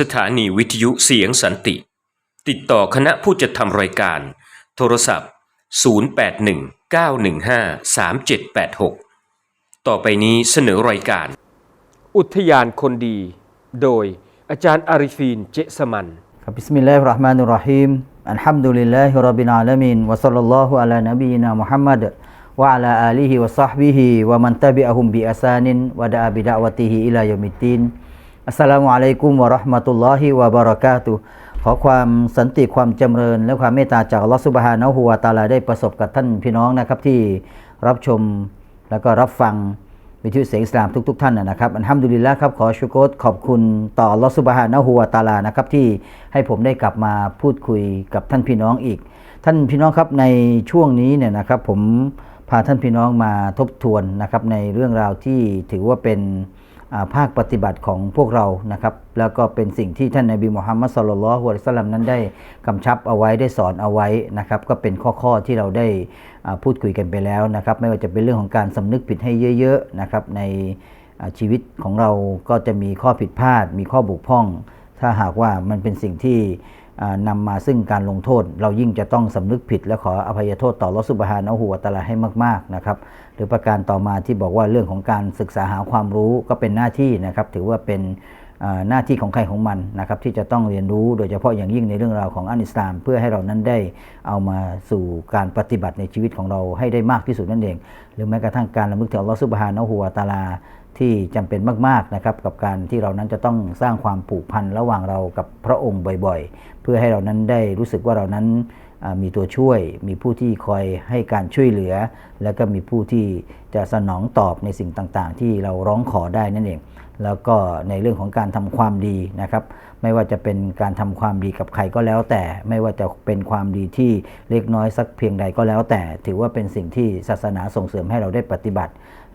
สถานีวิทยุเสียงสันติ ติดต่อคณะผู้จัดทำรายการ โทรศัพท์ 0819153786 ต่อไปนี้เสนอรายการ อุทยานคนดี โดยอาจารย์อาริฟีนเจสมันครับบิสมิลลาฮิรราะห์มานิรราะฮีมอัลฮัมดุลิลลาฮิร็อบบิลอาลามีนวะศ็อลลัลลอฮุอะลานบีนามุฮัมมัดวะอะลาอาลีฮิวะศอฮบิฮิวะมันตะบิอะฮุมบิอะซานินวะดะอาบิดะวะติฮิอิลายอมิดดีน อัสสลามุอะลัยกุมวะราะห์มะตุลลอฮิวะบะเราะกาตุขอความสันติความจำเริญ และความเมตตาจากอัลลอฮฺซุบฮานะฮูวะตาลาได้ประสบกับท่านพี่น้องนะครับที่รับชมแล้วก็รับฟังวิทยุเสียงอิสลามทุกๆทท่านนะครับอันฮัมดุลิลละครับขอชุกรขอบคุณต่ออัลลอฮฺซุบฮานะฮูวะตาลานะครับที่ให้ผมได้กลับมาพูดคุยกับท่านพี่น้องอีก ท่านพี่น้องครับในช่วงนี้เนี่ยนะครับผมพาท่านพี่น้องมาทบทวนนะครับในเรื่องราวที่ถือว่าเป็น ภาคปฏิบัติของพวกเรานะครับ แล้วก็เป็นสิ่งที่ท่านนบีมุฮัมมัดสุลลัลฮุอะลัยสลลัมนั้นได้กำชับเอาไว้ได้สอนเอาไว้นะครับ ก็เป็นข้อๆที่เราได้พูดคุยกันไปแล้วนะครับ ไม่ว่าจะเป็นเรื่องของการสำนึกผิดให้เยอะๆนะครับ ในชีวิตของเราก็จะมีข้อผิดพลาด มีข้อบกพร่อง ถ้าหากว่ามันเป็นสิ่งที่ นำมาซึ่งการลงโทษ เรายิ่งจะต้องสำนึกผิด และขออภัยโทษต่อลอสุบฮานะฮูวตะลาให้มากๆนะครับหรือประการต่อมาที่บอกว่าเรื่องของการศึกษาหาความรู้ก็เป็นหน้าที่นะครับถือว่าเป็นหน้าที่ของใครของมันนะครับที่จะต้องเรียนรู้โดยเฉพาะอย่างยิ่งในเรื่องราวของอันอิสลาม เพื่อให้เรานั้นได้เอามาสู่การปฏิบัติในชีวิตของเราให้ได้มากที่สุดนั่นเอง หรือแม้กระทั่งการระลึกถึงอัลลอฮฺซุบฮานะฮูวตะอาลาที่จำเป็นมากๆนะครับกับการที่เรานั้นจะต้องสร้างความผูกพันระหว่างเรากับพระองค์บ่อย เพื่อให้เรานั้นได้รู้สึกว่าเรานั้นมีตัวช่วย มีผู้ที่คอยให้การช่วยเหลือ แล้วก็มีผู้ที่จะสนองตอบในสิ่งต่างๆ ที่เราร้องขอได้นั่นเอง แล้วก็ในเรื่องของการทำความดีนะครับ ไม่ว่าจะเป็นการทำความดีกับใครก็แล้วแต่ ไม่ว่าจะเป็นความดีที่เล็กน้อยสักเพียงใดก็แล้วแต่ ถือว่าเป็นสิ่งที่ศาสนาส่งเสริมให้เราได้ปฏิบัติ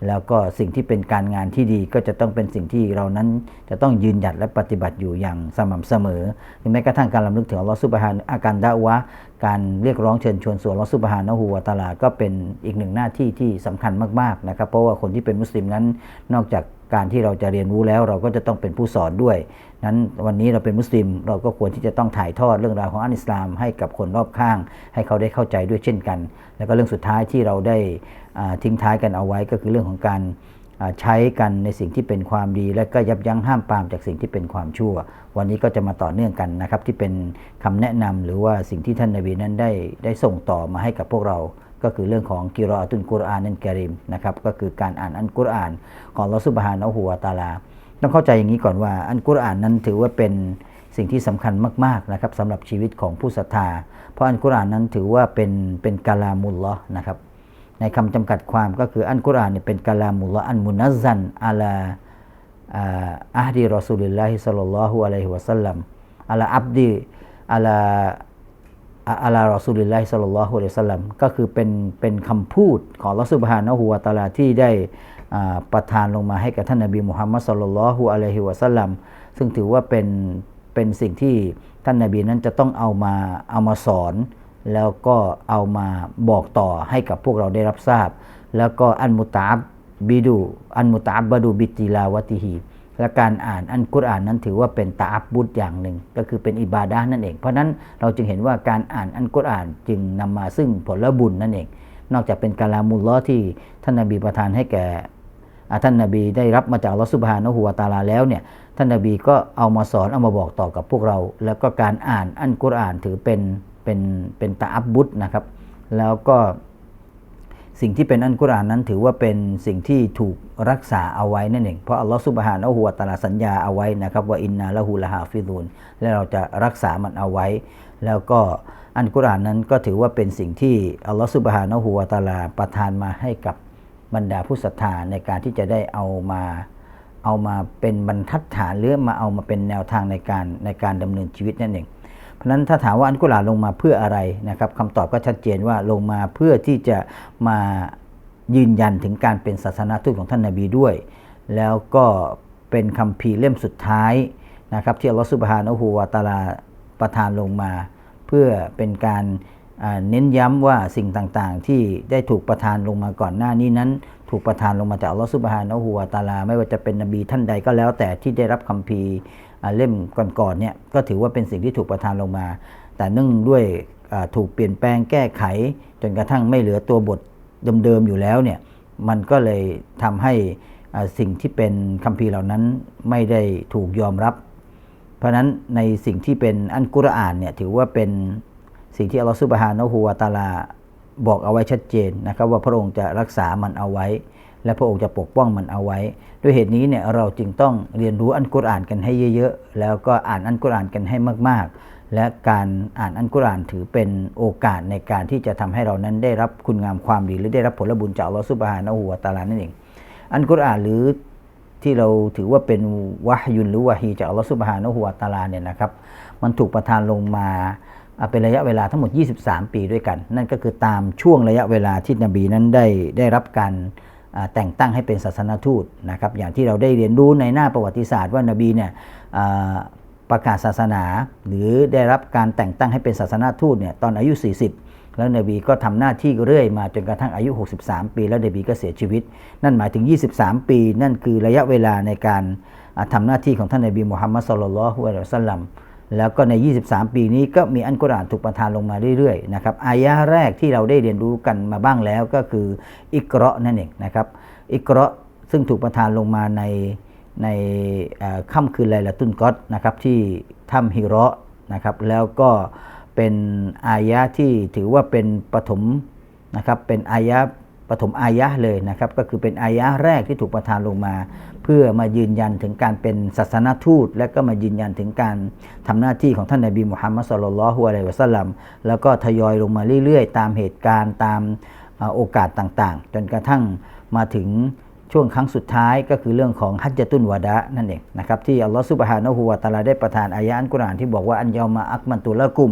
แล้วก็สิ่งที่เป็นการงานที่ดีก็จะต้องเป็นสิ่งที่เรานั้นจะต้องยืนหยัดและปฏิบัติอยู่อย่างสม่ำเสมอหรือแม้กระทั่งการลำลึกถึงอัลลอฮฺซุบฮานอาการดะวะ การเรียกร้องเชิญชวนสู่อัลลอฮฺซุบฮานะฮูวะตาลา ก็เป็นอีกหนึ่งหน้าที่ที่สำคัญมากๆนะครับ เพราะว่าคนที่เป็นมุสลิมนั้นนอกจาก การที่เราจะเรียนรู้แล้วเราก็จะต้องเป็นผู้สอนด้วย นั้นวันนี้เราเป็นมุสลิม เราก็ควรที่จะต้องถ่ายทอดเรื่องราวของอันอิสลาม ให้กับคนรอบข้าง ให้เขาได้เข้าใจด้วยเช่นกัน แล้วก็เรื่องสุดท้ายที่เราได้ทิ้งท้ายกันเอาไว้ก็คือเรื่องของการใช้กันในสิ่งที่เป็นความดี และก็ยับยั้งห้ามปรามจากสิ่งที่เป็นความชั่ว วันนี้ก็จะมาต่อเนื่องกันนะครับที่เป็นคำแนะนำหรือว่าสิ่งที่ท่านนบีนั้นได้ได้ส่งต่อมาให้กับพวกเรา ก็คือเรื่องของกิรออตุนกุรอานนันกริมนะครับก็คือการอ่านอันกุรอานของลอสุบฮานะฮูวตาลา ต้องเข้าใจอย่างนี้ก่อนว่าอันกุรอานนั้นถือว่าเป็นสิ่งที่สำคัญมากๆนะครับสำหรับชีวิตของผู้ศรัทธา เพราะอันกุรอานนั้นถือว่าเป็นเป็นกาลามุลลอนะครับในคำจำกัดความก็คืออันกุรอานเนี่ยเป็นกาลามุลลออันมุนัซซันอาลาอัฮดีรอซูลิลลาฮิสัลลัลลอฮุอะลัยฮิวะสัลลัมอาลาอับดีอาลา อะอัลารอซูลิลลาฮิสัลลัลลอฮุอะลัยฮิสลัมก็คือเป็นเป็นคำพูดของอัลอฮฺซุบฮานะฮูวะตาลาที่ได้ประทานลงมาให้กับท่านนบีมุฮัมมัดสัลลัลลอฮุอะลัยฮิวะสัลลัมซึ่งถือว่าเป็นเป็นสิ่งที่ท่านนบีนั้นจะต้องเอามาเอามาสอน แล้วก็เอามาบอกต่อให้กับพวกเราได้รับทราบ แล้วก็อันมุตาบบิดูอันมุตาบบดูบิติลาวะติฮี และการอ่านอันกุรอานนั้นถือว่าเป็นตาอับบุตอย่างหนึ่ง ก็คือเป็นอิบาดะห์นั่นเอง เพราะฉะนั้นเราจึงเห็นว่าการอ่านอันกุรอานจึงนำมาซึ่งผลบุญนั่นเอง นอกจากเป็นกาลามุลลอที่ท่านนบีประทานให้แก่ท่านนบีได้รับมาจากลลอฮฺซุบฮานะฮูวตาลาแล้วเนี่ยท่านนบีก็เอามาสอนเอามาบอกต่อกับพวกเรา แล้วก็การอ่านอันกุรอานถือเป็นเป็นเป็นตาอับบุตนะครับ แล้วก็ สิ่งที่เป็นอันกุรอานนั้นถือว่าเป็นสิ่งที่ถูกรักษาเอาไว้นั่นเอง เพราะอัลลอฮฺสุบฮานะฮูวะตาลาสัญญาเอาไว้นะครับว่าอินนาละฮูละฮาฟิซูนและเราจะรักษามันเอาไว้ แล้วก็อันกุรอานนั้นก็ถือว่าเป็นสิ่งที่อัลลอฮฺสุบฮานะฮูวะตาลาประทานมาให้กับบรรดาผู้ศรัทธาในการที่จะได้เอามาเอามาเป็นบรรทัดฐานหรือมาเอามาเป็นแนวทางในการในการดำเนินชีวิตนั่นเอง เพราะนั้นถ้าถามว่าอันกุลาลงมาเพื่ออะไรนะครับคำตอบก็ชัดเจนว่าลงมาเพื่อที่จะมายืนยันถึงการเป็นศาสนาทูตของท่านนาบีด้วย แล้วก็เป็นคำพีเล่มสุดท้ายนะครับที่อัลลอฮฺสุบฮานะฮูวาตาลาประทานลงมา เพื่อเป็นการ เน้นย้ำว่าสิ่งต่างๆ ที่ได้ถูกประทานลงมาก่อนหน้านี้นั้น ถูกประทานลงมาจากอัลลอฮฺซุบฮานะฮูวาตาลา ไม่ว่าจะเป็นนบีท่านใดก็แล้ว แต่ที่ได้รับคัมภีร์อ่เล่มก่อนๆเนี่ยก็ถือว่าเป็นสิ่งที่ถูกประทานลงมา แต่เนื่องด้วยถูกเปลี่ยนแปลงแก้ไข จนกระทั่งไม่เหลือตัวบทเดิมๆอยู่แล้วเนี่ยมันก็เลยทำให้สิ่งที่เป็นคัมภีร์เหล่านั้นไม่ได้ถูกยอมรับ เพราะฉะนั้นในสิ่งที่เป็นอันกุรอานเนี่ยถือว่าเป็น สิ่งที่อัลลอฮฺซุบฮานะฮูวาตาลาบอกเอาไว้ชัดเจนนะครับว่าพระองค์จะรักษามันเอาไว้ และพระองค์จะปกป้องมันเอาไว้ ด้วยเหตุนี้เนี่ยเราจึงต้องเรียนรู้อันกุรอานกันให้เยอะๆ แล้วก็อ่านอันกุรอานกันให้มากๆ และการอ่านอันกุรอานถือเป็นโอกาสในการที่จะทำให้เรานั้นได้รับคุณงามความดีหรือได้รับผลบุญจากอัลลอฮฺซุบฮานะฮูวาตาลานั่นเอง อันกุรอานหรือที่เราถือว่าเป็นวะฮยุนหรือวะฮีจากอัลลอฮฺซุบฮานะฮูวาตาลาเนี่ยนะครับ มันถูกประทานลงมา เป็นระยะเวลาทั้งหมด 23 ปีด้วยกัน นั่นก็คือตามช่วงระยะเวลาที่นบีนั้นได้ได้รับการแต่งตั้งให้เป็นศาสนทูตนะครับอย่างที่เราได้เรียนรู้ในหน้าประวัติศาสตร์ว่านบีเนี่ยประกาศศาสนา หรือได้รับการแต่งตั้งให้เป็นศาสนทูตเนี่ยตอนอายุ 40 แล้วนบีก็ทำหน้าที่เรื่อยมาจนกระทั่งอายุ 63 ปี แล้วนบีก็เสียชีวิต นั่นหมายถึง 23 ปี นั่นคือระยะเวลาในการอ่าทำหน้าที่ของท่านนบีมุฮัมมัดสุลลัลฮุอะลัยฮิวะสัลลัม แล้วก็ใน 23 ปีนี้ก็มีอันกุรอานถูกประทานลงมาเรื่อยๆนะครับอายะแรกที่เราได้เรียนรู้กันมาบ้างแล้วก็คืออิกเราะนั่นเองนะครับอิกเราะซึ่งถูกประทานลงมาในในค่ำคืนไลลาตุนกอดนะครับที่ถ้ำฮิราะนะครับแล้วก็เป็นอายะที่ถือว่าเป็นปฐมนะครับเป็นอายะ ปฐมอายะเลยนะครับก็คือเป็นอายะแรกที่ถูกประทานลงมา เพื่อมายืนยันถึงการเป็นศาสนทูต และก็มายืนยันถึงการทำหน้าที่ของท่านนบีมุฮัมมัดสุลลัลฮุอะลัยฮิวะสัลลัมแล้วก็ทยอยลงมาเรื่อย ๆ ตามเหตุการณ์ตามโอกาสต่างๆ จนกระทั่งมาถึงช่วงครั้งสุดท้ายก็คือเรื่องของฮัจญะตุนวะดะนั่นเองนะครับที่อัลลอฮฺซุบฮานะฮูวะตาลาได้ประทานอายะอันกุรานที่บอกว่าอันยามาอักมันตุละกุม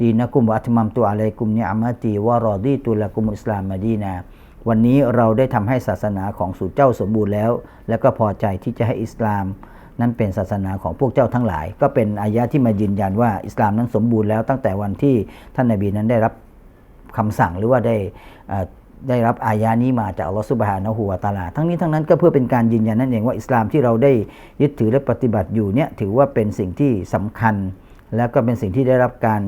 ดีนะกุมวะอัตมัมตุอะลัยกุมเนิอะมะตีวะรอดีตุละกุมอิสลามมะดีนา วันนี้เราได้ทำให้ศาสนาของสู่เจ้าสมบูรณ์แล้ว และก็พอใจที่จะให้อิสลาม นั้นเป็นศาสนาของพวกเจ้าทั้งหลาย ก็เป็นอายะที่มายืนยันว่าอิสลามนั้นสมบูรณ์แล้วตั้งแต่วันที่ท่านนบีนั้นได้รับคำสั่งหรือว่าได้อ่อได้รับอายะนี้มาจากอัลลอฮฺซุบฮานะฮูวะตาลา ทั้งนี้ทั้งนั้นก็เพื่อเป็นการยืนยันนั่นเองว่าอิสลามที่เราได้ยึดถือและปฏิบัติอยู่เนี่ยถือว่าเป็นสิ่งที่สำคัญ แล้วก็เป็นสิ่งที่ได้รับการ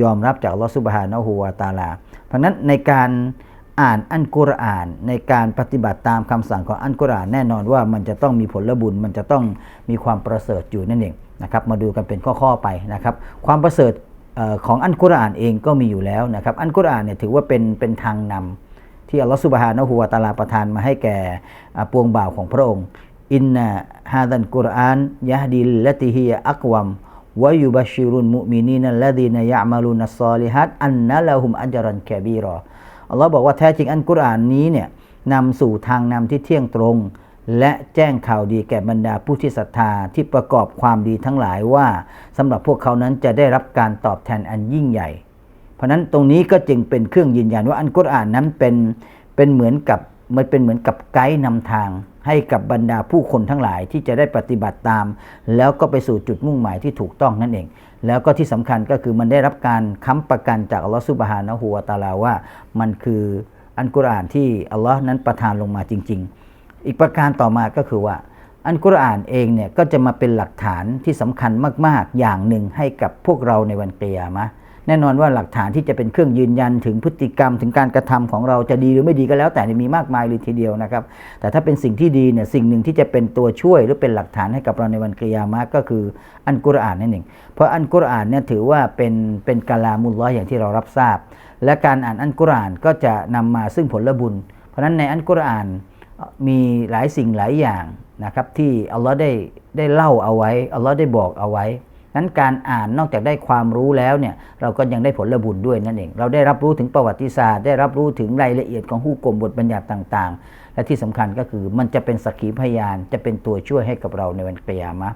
ยอมรับจากอัลลอฮฺซุบฮานะฮูวะตาลา เพราะนั้นในการ อ่านอันกุรอานในการปฏิบัติตามคำสั่งของอันกุรอานแน่นอนว่ามันจะต้องมีผลบุญ มันจะต้องมีความประเสริฐอยู่นั่นเองนะครับมาดูกันเป็นข้อๆไปนะครับ ความประเสริฐของอันกุรอานเองก็มีอยู่แล้วนะครับ อันกุรอานเนี่ยถือว่าเป็นเป็นทางนำที่อัลลอฮฺสุบฮานะฮูวะตาลาประทานมาให้แก่ปวงบ่าวของพระองค์ อินนาฮาดันกุรอานยะฮดีลละติฮิยะอักวัมวะยุบัชิรุนมุมินีนัลลดีนยะมาลูนัสซอลิฮัตอันนะละฮุมอัจรันกะบีรอ อัลลอฮ์บอกว่าแท้จริงอันกุรอานนี้เนี่ยนำสู่ทางนำที่เที่ยงตรง และแจ้งข่าวดีแก่บรรดาผู้ที่ศรัทธาที่ประกอบความดีทั้งหลายว่าสำหรับพวกเขานั้นจะได้รับการตอบแทนอันยิ่งใหญ่ เพราะฉะนั้นตรงนี้ก็จึงเป็นเครื่องยืนยันว่าอันกุรอานนั้นเป็นเป็นเหมือนกับมันเป็นเหมือนกับไกด์นำทาง ให้กับบรรดาผู้คนทั้งหลายที่จะได้ปฏิบัติตาม แล้วก็ไปสู่จุดมุ่งหมายที่ถูกต้องนั่นเอง แล้วก็ที่สำคัญก็คือมันได้รับการค้ำประกันจากอัลลอฮฺซุบฮานะฮูวาตาลาว่า มันคืออันกุรอานที่อัลลอฮ์นั้นประทานลงมาจริง ๆ อีกประการต่อมาก็คือว่า อันกุรอานเองเนี่ยก็จะมาเป็นหลักฐานที่สำคัญมาก ๆ อย่างหนึ่งให้กับพวกเราในวันเกียรมะ แน่นอนว่าหลักฐานที่จะเป็นเครื่องยืนยันถึงพฤติกรรมถึงการกระทำของเราจะดีหรือไม่ดีก็แล้ว แต่มีมากมายเลยทีเดียวนะครับ แต่ถ้าเป็นสิ่งที่ดีเนี่ยสิ่งหนึ่งที่จะเป็นตัวช่วย หรือเป็นหลักฐานให้กับเราในวันกิยามะก็คืออันกุรอานนั่นเองเพราะอันกุรอานเนี่ยถือว่าเป็นเป็นกาลามุลลอฮ์อย่างที่เรารับทราบ และการอ่านอันกุรอานก็จะนำมาซึ่งผลบุญ เพราะฉะนั้นในอันกุรอานมีหลายสิ่งหลายอย่างนะครับที่อัลลอฮ์ได้ได้เล่าเอาไว้อัลลอฮ์ได้บอกเอาไว้ นั้นการอ่านนอกจากได้ความรู้แล้วเนี่ยเราก็ยังได้ผลบุญด้วยนั่นเอง เราได้รับรู้ถึงประวัติศาสตร์ ได้รับรู้ถึงรายละเอียดของผู้กลมบทบัญญัติต่างๆ และที่สำคัญก็คือมันจะเป็นสักขีพยาน จะเป็นตัวช่วยให้กับเราในวันกิยามะ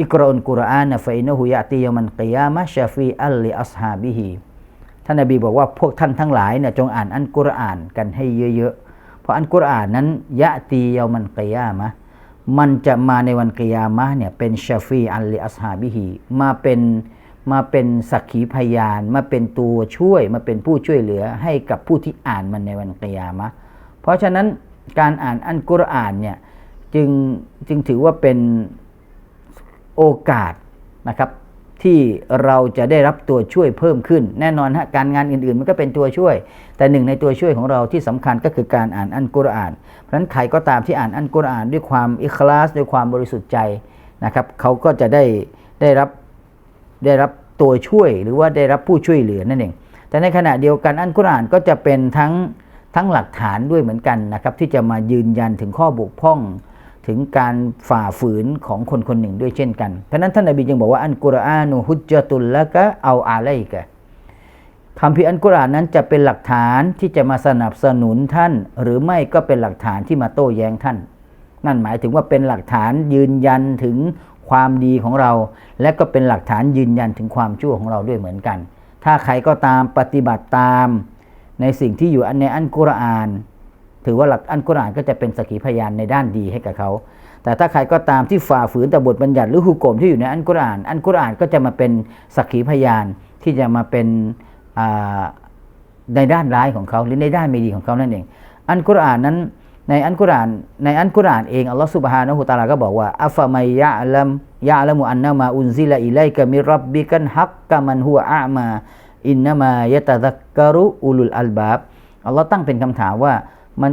อิกรอนกุรอานฟะอินฮุยะตียามันกิยามะชาฟีอัลลิอัสฮาบิฮีท่านนบีบอกว่าพวกท่านทั้งหลายเนี่ยจงอ่านอันกุรอานกันให้เยอะๆเพราะอันกุรอานนั้นยะตีเยามันกิยามะ มันจะมาในวันกิยามะเนี่ยเป็นชาฟีอัลลิอัสฮาบิฮีมาเป็นมาเป็นสักขีพยาน มาเป็นตัวช่วย มาเป็นผู้ช่วยเหลือให้กับผู้ที่อ่านมันในวันกิยามะเพราะฉะนั้นการอ่านอันกุรอานเนี่ยจึงจึงถือว่าเป็นโอกาสนะครับ ที่เราจะได้รับตัวช่วยเพิ่มขึ้น แน่นอนฮะการงานอื่นๆ มันก็เป็นตัวช่วย แต่หนึ่งในตัวช่วยของเราที่สำคัญก็คือการอ่านอันกุรอาน เพราะฉะนั้นใครก็ตามที่อ่านอันกุรอาน ด้วยความอิคลาส ด้วยความบริสุทธิ์ใจนะครับเขาก็จะได้ได้รับได้รับตัวช่วยหรือว่าได้รับผู้ช่วยเหลือนั่นเองแต่ในขณะเดียวกันอันกุรอานก็จะเป็นทั้งทั้งหลักฐานด้วยเหมือนกันนะครับที่จะมายืนยันถึงข้อบกพร่อง ถึงการฝ่าฝืนของคนคนหนึ่งด้วยเช่นกันเพราะนั้นท่านนบีจึงบอกว่าอันกุรอานุฮุจตุลละกะเอาอาไลกะคำพิอันกุรอานนั้นจะเป็นหลักฐานที่จะมาสนับสนุนท่าน หรือไม่ก็เป็นหลักฐานที่มาโต้แย้งท่าน นั่นหมายถึงว่าเป็นหลักฐานยืนยันถึงความดีของเรา และก็เป็นหลักฐานยืนยันถึงความชั่วของเราด้วยเหมือนกัน ถ้าใครก็ตามปฏิบัติตาม ในสิ่งที่อยู่ในอันกุรอาน ถือว่าหลักอันกุรอานก็จะเป็นสกขีพยานในด้านดีให้กับเขา แต่ถ้าใครก็ตามที่ฝ่าฝืนแต่บทบัญญัติหรือฮุกกมที่อยู่ในอันกุรอาน อันกุรอานก็จะมาเป็นสกขีพยานที่จะมาเป็นในด้านร้ายของเขาหรือในด้านไม่ดีของเขานั่นเอง อันกุรอานนั้นในอันกุรอานในอันกุรอานเองอัลลอฮฺสุบฮานะฮูวะตาลาก็บอกว่าอัฟมัยยะลัมยะละมุอันนะมาอุนซิละอิไลกะมิรับบิกันฮักกะมันฮุวอะมาอินนามายะตะซักกะรุอุลุลอัลบาบอัลลอฮ์ตั้งเป็นคำถามว่า มัน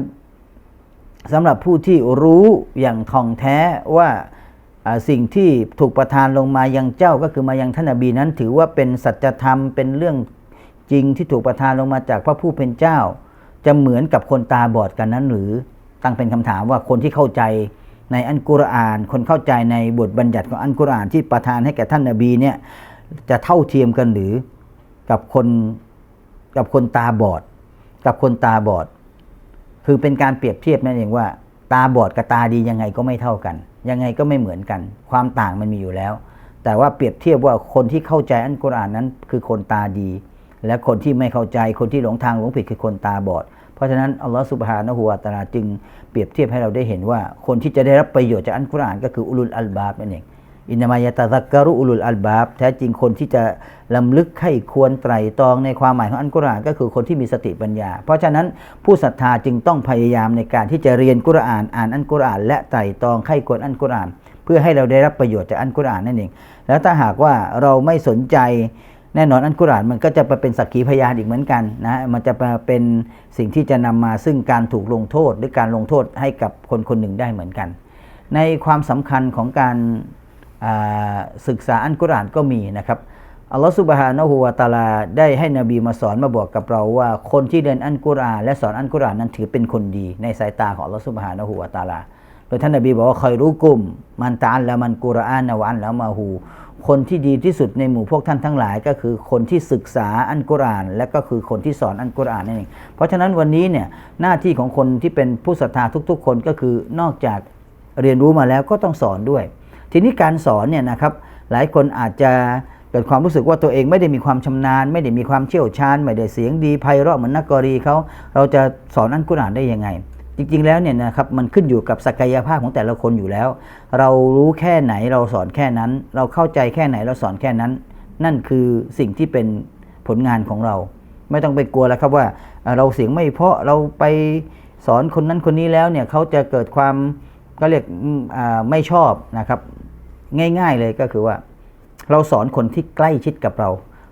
สำหรับผู้ที่รู้อย่างท่องแท้ว่าสิ่งที่ถูกประทานลงมายังเจ้าก็คือมายังท่านนบีนั้น ถือว่าเป็นสัจธรรมเป็นเรื่องจริงที่ถูกประทานลงมาจากพระผู้เป็นเจ้า จะเหมือนกับคนตาบอดกันนั้นหรือตั้งเป็นคำถามว่าคนที่เข้าใจในอันกุรอาน คนเข้าใจในบทบัญญัติของอันกุรอานที่ประทานให้แก่ท่านนบีเนี่ยจะเท่าเทียมกันหรือกับคนกับคนตาบอด กับคนตาบอด คือเป็นการเปรียบเทียบนั่นเองว่า ตาบอดกับตาดียังไงก็ไม่เท่ากัน ยังไงก็ไม่เหมือนกัน ความต่างมันมีอยู่แล้ว แต่ว่าเปรียบเทียบว่าคนที่เข้าใจอันกุรอานนั้น คือคนตาดี และคนที่ไม่เข้าใจคนที่หลงทางหลงผิดคือคนตาบอด เพราะฉะนั้นอัลลอฮฺสุบฮานะฮูวะตาลาจึงเปรียบเทียบให้เราได้เห็นว่า คนที่จะได้รับประโยชน์จากอันกุรอานก็คืออุลุลอัลบาบนั่นเอง อินามายตะซักกะรุอุลุลอัลบาบ แท้จริงคนที่จะลำลึกให้ควรไตรตรองในความหมายของอันกุรอานก็คือคนที่มีสติปัญญา เพราะฉะนั้นผู้ศรัทธาจึงต้องพยายามในการที่จะเรียนกุรอานอ่านอันกุรอาน และไตรตรองไข้ควรอันกุรอาน เพื่อให้เราได้รับประโยชน์จากอันกุรอานนั่นเอง แล้วถ้าหากว่าเราไม่สนใจแน่นอนอันกุรอานมันก็จะไปเป็นสักขีพยานอีกเหมือนกันนะมันจะมาเป็นสิ่งที่จะนำมาซึ่งการถูกลงโทษ หรือการลงโทษให้กับคนคนหนึ่งได้เหมือนกัน ในความสำคัญของการ ศึกษาอันกุรอานก็มีนะครับอัลลอฮฺสุบฮานะฮูวะตาลาได้ให้นบีมาสอนมาบอกกับเราว่าคนที่เรียนอันกุรอานและสอนอันกุรอานนั้นถือเป็นคนดี ในสายตาของอัลลอฮฺสุบฮานะฮูวะตาลาโดยท่านนบีบอกว่าคอยรู้กลุ่มมันตาอัลละมันกุรอานนวะอันละมาหูคนที่ดีที่สุดในหมู่พวกท่านทั้งหลาย ก็คือคนที่ศึกษาอันกุรอาน และก็คือคนที่สอนอันกุรอานนั่นเองเพราะฉะนั้นวันนี้เนี่ยหน้าที่ของคนที่เป็นผู้ศรัทธาทุก ๆ คนก็คือนอกจากเรียนรู้มาแล้วก็ต้องสอนด้วย ทีนี้การสอนเนี่ยนะครับหลายคนอาจจะเกิดความรู้สึกว่าตัวเองไม่ได้มีความชำนาญ ไม่ได้มีความเชี่ยวชาญ ไม่ได้เสียงดีไพเราะเหมือนนักกรีเขาเราจะสอนอันกุรอานได้ยังไง จริงๆแล้วเนี่ยนะครับมันขึ้นอยู่กับศักยภาพของแต่ละคนอยู่แล้ว เรารู้แค่ไหนเราสอนแค่นั้น เราเข้าใจแค่ไหนเราสอนแค่นั้น นั่นคือสิ่งที่เป็นผลงานของเรา ไม่ต้องไปกลัวแล้วครับว่าเราเสียงไม่เพาะเราไปสอนคนนั้นคนนี้แล้วเนี่ยเขาจะเกิดความ ก็เรียกไม่ชอบนะครับ ง่ายๆเลยก็คือว่า เราสอนคนที่ใกล้ชิดกับเรา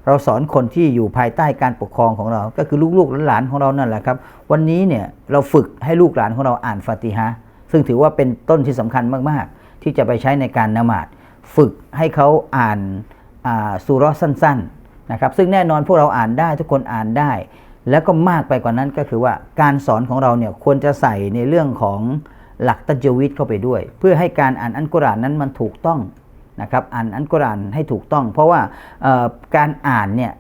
เราสอนคนที่อยู่ภายใต้การปกครองของเรา ก็คือลูกๆหลานของเรานั่นแหละครับ วันนี้เนี่ยเราฝึกให้ลูกหลานของเราอ่านฟาติฮะซึ่งถือว่าเป็นต้นที่สำคัญมากๆ ที่จะไปใช้ในการนมาดฝึกให้เขาอ่านสุราะห์สั้นๆนะครับ ซึ่งแน่นอนพวกเราอ่านได้ทุกคนอ่านได้ แล้วก็มากไปกว่านั้นก็คือว่าการสอนของเราเนี่ยควรจะใส่ในเรื่องของ หลักตัจวิตเข้าไปด้วย เพื่อให้การอ่านอันกุรานนั้นมันถูกต้องนะครับอ่านอันกุรานให้ถูกต้อง เพราะว่าการอ่านเนี่ย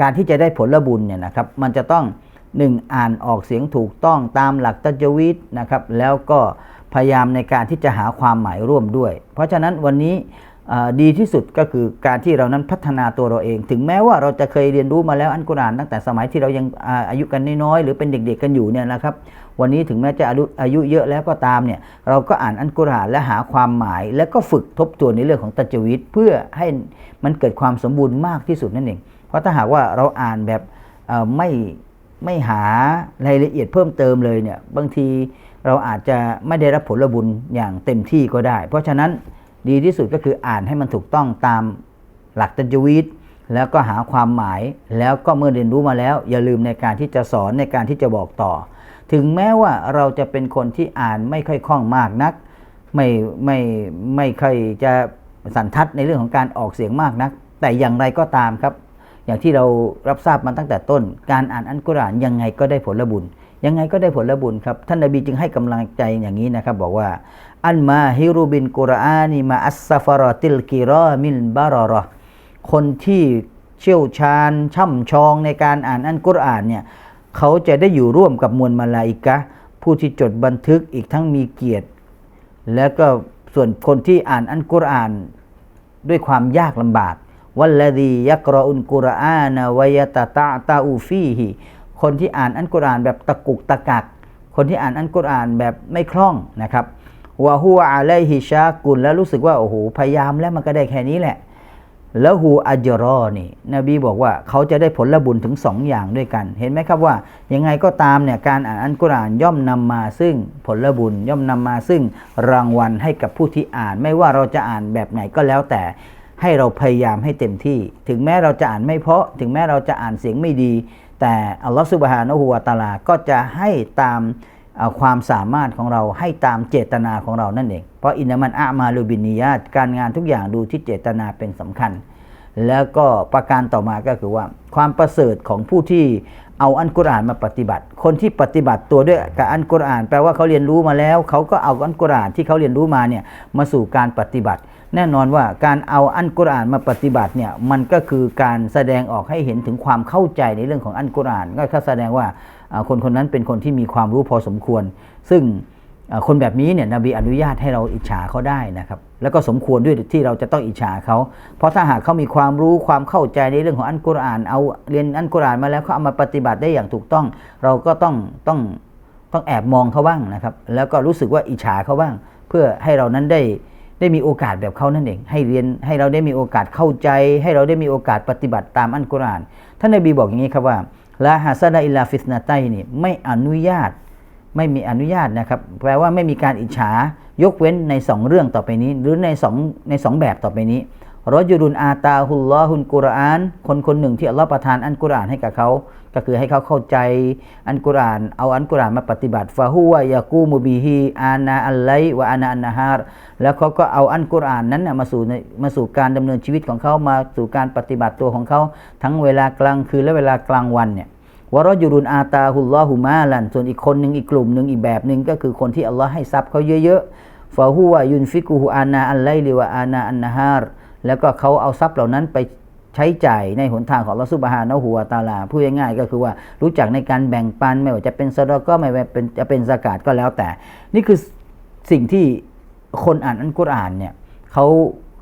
การที่จะได้ผลบุญเนี่ยนะครับมันจะต้องหนึ่งอ่านออกเสียงถูกต้องตามหลักตัจวิตนะครับแล้วก็พยายามในการที่จะหาความหมายร่วมด้วย เพราะฉะนั้นวันนี้ ดีที่สุดก็คือการที่เรานั้นพัฒนาตัวเราเอง ถึงแม้ว่าเราจะเคยเรียนรู้มาแล้วอันกุรอานตั้งแต่สมัยที่เรายังอายุกันน้อยๆหรือเป็นเด็กๆกันอยู่เนี่ยนะครับ วันนี้ถึงแม้จะอายุอายุเยอะแล้วก็ตามเนี่ยเราก็อ่านอันกุรอานและหาความหมาย แล้วก็ฝึกทบทวนในเรื่องของตัจวิตเพื่อให้มันเกิดความสมบูรณ์มากที่สุดนั่นเองเพราะถ้าหากว่าเราอ่านแบบไม่ไม่หารายละเอียดเพิ่มเติมเลยเนี่ยบางทีเราอาจจะไม่ได้รับผลบุญอย่างเต็มที่ก็ได้ เพราะฉะนั้น ดีที่สุดก็คืออ่านให้มันถูกต้องตามหลักตัจวิตแล้วก็หาความหมายแล้วก็เมื่อเรียนรู้มาแล้ว อย่าลืมในการที่จะสอนในการที่จะบอกต่อ ถึงแม้ว่าเราจะเป็นคนที่อ่านไม่ค่อยคล่องมากนัก ไม่ไม่ไม่ค่อยจะสันทัดในเรื่องของการออกเสียงมากนัก แต่อย่างไรก็ตามครับ อย่างที่เรารับทราบมาตั้งแต่ต้น การอ่านอันกุรอานยังไงก็ได้ผลบุญ ยังไงก็ได้ผลบุญครับ ท่านนบีจึงให้กำลังใจอย่างนี้นะครับ บอกว่า อันมาฮิรุบินกุรอานีมาอัสซาฟารอติลกิรอมิลบารอรอคนที่เชี่ยวชาญช่ำชองในการอ่านอันกุรอานเนี่ยเขาจะได้อยู่ร่วมกับมวลมาลาอิกะผู้ที่จดบันทึกอีกทั้งมีเกียรติ แล้วก็ส่วนคนที่อ่านอันกุรอานด้วยความยากลำบาก วัลลดียักรออุนกุรอานวยตะตะตาอูฟีฮีคนที่อ่านอันกุรอานแบบตะกุกตะกัก คนที่อ่านอันกุรอานแบบไม่คล่องนะครับวะฮูอะลัยฮิชากุลแล้วรู้สึกว่าโอ้โหพยายามแล้วมันก็ได้แค่นี้แหละ แล้วฮูอัจรอนี่ นบีบอกว่าเขาจะได้ผลบุญถึงสองอย่างด้วยกัน เห็นไหมครับว่ายังไงก็ตามเนี่ยการอ่านอันกุรอานย่อมนำมาซึ่งผลบุญย่อมนำมาซึ่งรางวัลให้กับผู้ที่อ่าน ไม่ว่าเราจะอ่านแบบไหนก็แล้วแต่ ให้เราพยายามให้เต็มที่ ถึงแม้เราจะอ่านไม่เพาะ ถึงแม้เราจะอ่านเสียงไม่ดี แต่อัลลอฮฺสุบฮานะฮูวาตาลาก็จะให้ตามความสามารถของเราให้ตามเจตนาของเรานั่นเอง เพราะอินนามันอามาลูบินิยาตการงานทุกอย่างดูที่เจตนาเป็นสำคัญ แล้วก็ประการต่อมาก็คือว่า ความประเสริฐของผู้ที่เอาอันกุรอานมาปฏิบัติ คนที่ปฏิบัติตัวด้วยกับอันกุรอาน แปลว่าเขาเรียนรู้มาแล้ว เขาก็เอาอันกุรอานที่เขาเรียนรู้มาเนี่ยมาสู่การปฏิบัติ แน่นอนว่าการเอาอันกุรอานมาปฏิบัติเนี่ยมันก็คือการแสดงออกให้เห็นถึงความเข้าใจในเรื่องของอันกุรอาน ก็แสดงว่าคนคนนั้นเป็นคนที่มีความรู้พอสมควร ซึ่งคนแบบนี้เนี่ยนบีอนุญาตให้เราอิจฉาเขาได้นะครับแล้วก็สมควรด้วยที่เราจะต้องอิจฉาเขา เพราะถ้าหากเขามีความรู้ความเข้าใจในเรื่องของอันกุรอาน เอาเรียนอันกุรอานมาแล้วเขาเอามาปฏิบัติได้อย่างถูกต้อง เราก็ต้องต้องต้องแอบมองเขาบ้างนะครับ แล้วก็รู้สึกว่าอิจฉาเขาบ้าง เพื่อให้เรานั้นได้ ได้มีโอกาสแบบเขานั่นเอง ให้เรียนให้เราได้มีโอกาสเข้าใจ ให้เราได้มีโอกาสปฏิบัติตามอัลกุรอานท่านนบีบอกอย่างนี้ครับว่าละฮัสดาอิลลาฟิสนาไตนี่ไม่อนุญาตไม่มีอนุญาตนะครับแปลว่าไม่มีการอิจฉายกเว้นในสองเรื่องต่อไปนี้ หรือในสองในสองแบบต่อไปนี้ รอจุรุนอาตาฮุลลอฮุนกุรอาน คนคนหนึ่งที่อัลลอฮ์ประทานอันกุรอานให้กับเขา ก็คือให้เขาเข้าใจอันกุรอาน เอาอันกุรอานมาปฏิบัติฟาฮุวยากูมุบิฮีอานาอัลไลวะอานาอันนาฮารแล้วเขาก็เอาอันกุรอานนั้นมาสู่มาสู่การดำเนินชีวิตของเขามาสู่การปฏิบัติตัวของเขา ทั้งเวลากลางคืนและเวลากลางวันเนี่ยวะรอจุรุนอาตาฮุลลอฮุมาลันส่วนอีกคนหนึ่งอีกกลุ่มหนึ่งอีกแบบหนึ่งก็คือคนที่อัลลอฮ์ให้ทรัพย์เขาเยอะๆฟาฮุวะยุนฟิกุฮุอานาอัลไลลิวะอานาอันนาฮาร แล้วก็เขาเอาทรัพย์เหล่านั้นไปใช้จ่ายในหนทางของลอฮ์ซุบฮานะฮูวตาลาพูดง่ายๆก็คือว่ารู้จักในการแบ่งปันไม่ว่าจะเป็นซะดก็ไม่ว่าเป็นจะเป็นสกาดก็แล้วแต่ นี่คือสิ่งที่คนอ่านอันกุรอานเนี่ยเขา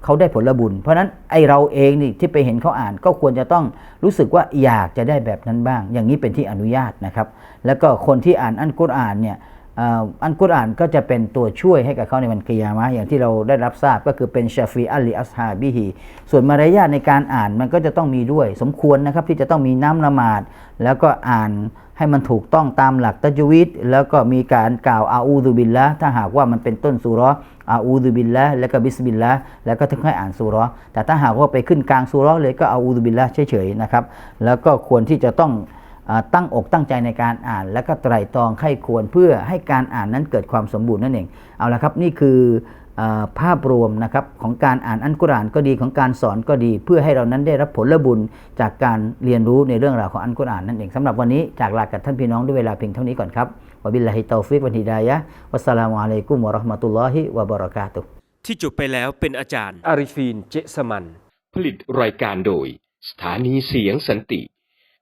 เขาได้ผลบุญ เพราะฉะนั้นไอเราเองนี่ที่ไปเห็นเขาอ่านก็ควรจะต้องรู้สึกว่าอยากจะได้แบบนั้นบ้าง อย่างนี้เป็นที่อนุญาตนะครับ แล้วก็คนที่อ่านอันกุรอานเนี่ย อันกุรอานก็จะเป็นตัวช่วยให้กับเขาในวันกิยามะอย่างที่เราได้รับทราบก็คือเป็นชาฟีอัลลิอัสฮาบิฮีส่วนมารยาทในการอ่านมันก็จะต้องมีด้วย สมควรนะครับที่จะต้องมีน้ำละหมาด แล้วก็อ่านให้มันถูกต้องตามหลักตัจวิดแล้วก็มีการกล่าวอาอูดุบิลละถ้าหากว่ามันเป็นต้นสุรอาอูดุบิลละแล้วก็บิสมิลละแล้วก็ถึงให้อ่านสุราะห์แต่ถ้าหากว่าไปขึ้นกลางสุราะห์เลยก็อาอูดุบิลละเฉยๆนะครับแล้วก็ควรที่จะต้อง ตั้งอกตั้งใจในการอ่าน แล้วก็ไตร่ตรองไข้ควรเพื่อให้การอ่านนั้นเกิดความสมบูรณ์นั่นเองเอาละครับนี่คืออาภาพรวมนะครับของการอ่านอันกุรอานก็ดีของการสอนก็ดี เพื่อให้เรานั้นได้รับผลบุญจากการเรียนรู้ในเรื่องราวของอันกุรอานนั่นเองสำหรับวันนี้จากลากับท่านพี่น้องด้วยเวลาเพียงเท่านี้ก่อนครับวะบิลลาฮิตอฟิกวันฮิดายะฮ์วัสสลามุอะลัยกุมวะเราะห์มะตุลลอฮิวะบะเราะกาตุฮ์ที่จบไปแล้วเป็นอาจารย์อาริฟีนเจสมัน ผลิตรายการโดย สถานีเสียงสันติ